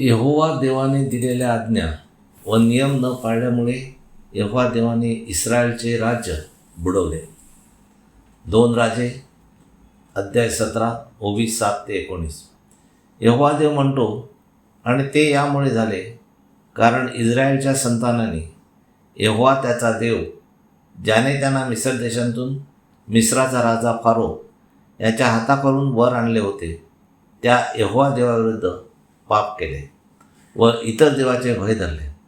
यहोवा देवाने दिलेल्या आज्ञा व नियम न पाळल्यामुळे यहोवा देवाने इस्रायलचे राज्य बुडवले. दोन राजे अध्याय सतरा ओवीस सात ते एकोणीस. यहोवा देव म्हणतो आणि ते यामुळे झाले कारण इस्रायलच्या संतानाने यहोवा त्याचा देव ज्याने त्यांना मिसर देशांतून मिस्राचा राजा फारो याच्या हाताकडून वर आणले होते त्या यहोवा देवाविरुद्ध पाप केले. व इतर देवाचे भय धरले.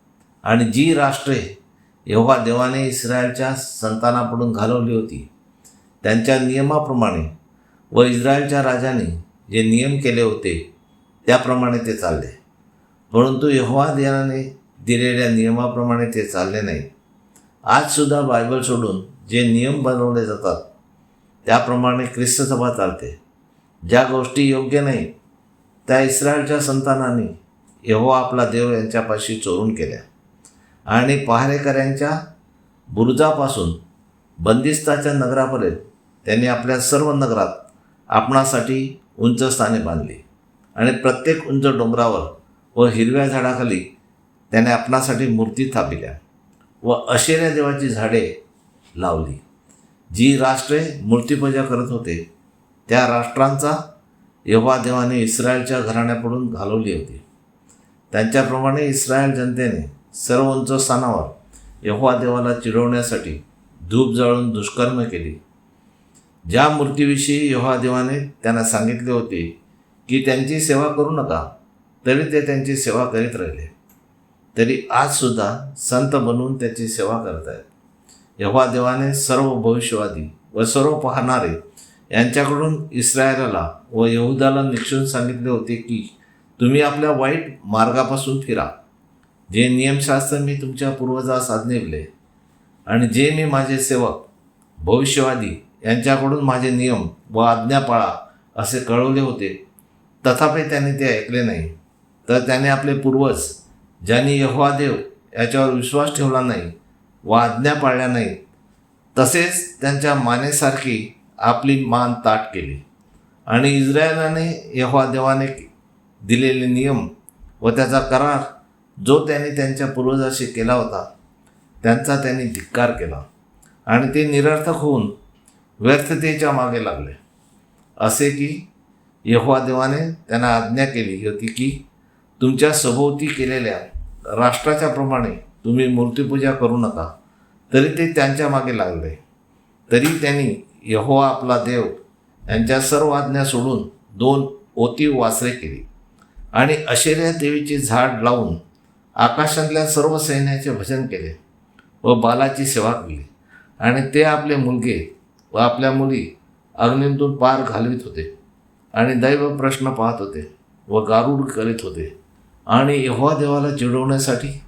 आणि जी राष्ट्रे यहोवा देवाने इस्रायलच्या संतानाकडून घालवली होती त्यांच्या नियमाप्रमाणे व इस्रायलच्या राजाने जे नियम केले होते त्याप्रमाणे ते चालले. परंतु यहोवा देवाने दिलेल्या नियमाप्रमाणे ते चालले नाही. आजसुद्धा बायबल सोडून जे नियम बनवले जातात त्याप्रमाणे ख्रिस्त सभा चालते. ज्या गोष्टी योग्य नाहीत त्या इस्रायलच्या संतानाने यहोवा आपला देव यांच्यापाशी चोरून केल्या. आणि पहारेकऱ्यांच्या बुरुजापासून बंदिस्ताच्या नगरापर्यंत त्यांनी आपल्या सर्व नगरात आपणासाठी उंच स्थाने बांधली. आणि प्रत्येक उंच डोंगरावर व हिरव्या झाडाखाली त्याने आपणासाठी मूर्ती थापिल्या व अशेऱ्या देवाची झाडे लावली. जी राष्ट्रे मूर्तीपूजा करत होते त्या राष्ट्रांचा यहोवा देवाने इस्रायलच्या घराण्याकडून घालवली होती. त्यांच्याप्रमाणे इस्रायल जनतेने सर्व उंच स्थानावर यहोवा देवाला चिडवण्यासाठी धूप जाळून दुष्कर्म केली. ज्या मूर्तीविषयी यहोवा देवाने त्यांना सांगितले होते की त्यांची सेवा करू नका तरी ते त्यांची सेवा करीत राहिले. तरी आजसुद्धा संत बनवून त्याची सेवा करत आहेत यहोवा देवाने सर्व भविष्यवादी व सर्व पाहणारे यांच्याकडून इस्रायलाला व यहुदाला निक्षून सांगितले होते की तुम्ही आपल्या वाईट मार्गापासून फिरा. जे नियमशास्त्र मी तुमच्या पूर्वजास आज्ञेवले आणि जे मी माझे सेवक भविष्यवादी यांच्याकडून माझे नियम व आज्ञा पाळा असे कळवले होते तथापि त्याने ते ऐकले नाही. तर त्याने आपले पूर्वज ज्यांनी यहोवादेव याच्यावर विश्वास ठेवला नाही व आज्ञा पाळल्या नाहीत तसेच त्यांच्या मानेसारखी आपली मान ताट केली. आणि इस्रायलाने यहोवा देवाने दिलेले नियम व त्याचा करार जो त्यांनी त्यांच्या पूर्वजाशी केला होता त्यांचा त्यांनी धिक्कार केला. आणि ते निरर्थक होऊन व्यर्थतेच्या मागे लागले. असे की यहोवा देवाने त्यांना आज्ञा केली होती की तुमच्या सभोवती केलेल्या राष्ट्राच्या प्रमाणे तुम्ही मूर्तीपूजा करू नका तरी ते त्यांच्या मागे लागले. तरी त्यांनी यहोवा आपला देव यांच्या सर्व आज्ञा सोडून दोन ओती वासरे केली. आणि अशेऱ्या देवीचे झाड लावून आकाशातल्या सर्व सैन्याचे भजन केले व बालाची सेवा केली. आणि ते आपले मुलगे व आपल्या मुली अग्नीतून पार घालवित होते आणि दैव प्रश्न पाहत होते व गारूड करीत होते. आणि यहोवा देवाला चिडवण्यासाठी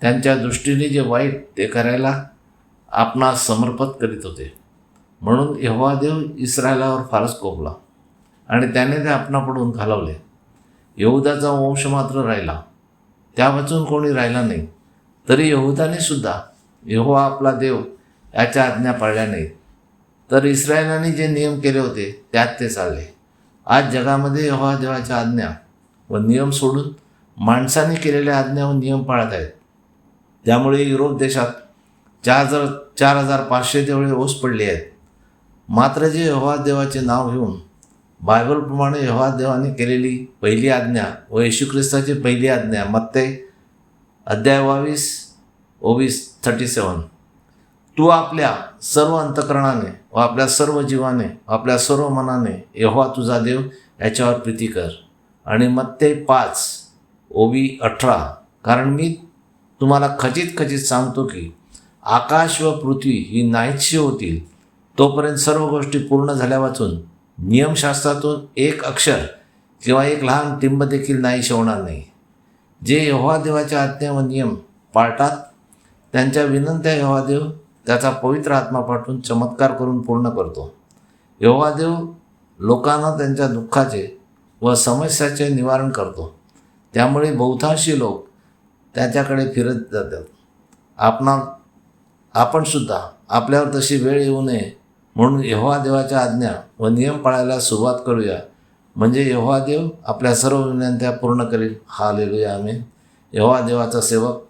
त्यांच्या दृष्टीने जे वाईट ते करायला आपणास समर्पित करीत होते. म्हणून यहोवा देव इस्रायलावर फारच कोपला. आणि त्याने ते आपणापडून घालवले. यहुदाचा वंश मात्र राहिला. त्या वाचून कोणी राहिला नाही. तरी यहुदाने सुद्धा यहोवा आपला देव याच्या आज्ञा पाळल्या नाहीत. तर इस्रायलाने जे नियम केले होते त्यात ते चालले. आज जगामध्ये यहोवा देवाच्या आज्ञा व नियम सोडून माणसाने केलेल्या आज्ञा व नियम पाळत आहेत. त्यामुळे युरोप देशात चार हजार चार हजार पाचशे तेवढे ओस पडले आहेत मात्र जे यहोवा देवाचे नाव घेऊन बायबलप्रमाणे यहोवा देवाने केलेली पहिली आज्ञा व येशू ख्रिस्ताची पहिली आज्ञा मत्ते अध्याय बावीस ओवीस थर्टी सेवन तू आपल्या सर्व अंतकरणाने व आपल्या सर्व जीवाने आपल्या सर्व मनाने यहोवा तुझा देव याच्यावर प्रीती कर. आणि मत्ते पाच ओबी अठरा. कारण मी तुम्हाला खचित खचित सांगतो की आकाश व पृथ्वी ही नाहीशी होतील. तोपर्यंत सर्व गोष्टी पूर्ण झाल्या वाचून नियमशास्त्रातून एक अक्षर किंवा एक लहान टिंब देखील नाहीशी होणार नाही. जे यहोवा देवाच्या आज्ञा व नियम पाळतात त्यांच्या विनंत्या यहोवा त्याचा पवित्र आत्मा पाठवून चमत्कार करून पूर्ण करतो. यहोवा लोकांना त्यांच्या दुःखाचे व समस्याचे निवारण करतो. त्यामुळे बहुतांशी लोक त्याच्याकडे फिरत जातात. आपणा आपणसुद्धा आपल्यावर तशी वेळ येऊ नये. म्हणून यहोवा देवाच्या आज्ञा व नियम पाळायला सुरुवात करूया. म्हणजे यहोवा देव आपल्या सर्व विनंत्या पूर्ण करील. हा लिहूया आम्ही यहोवा देवाचा सेवक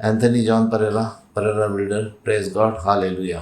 Anthony John Pereira Pereira builder. Praise God हा लिहूया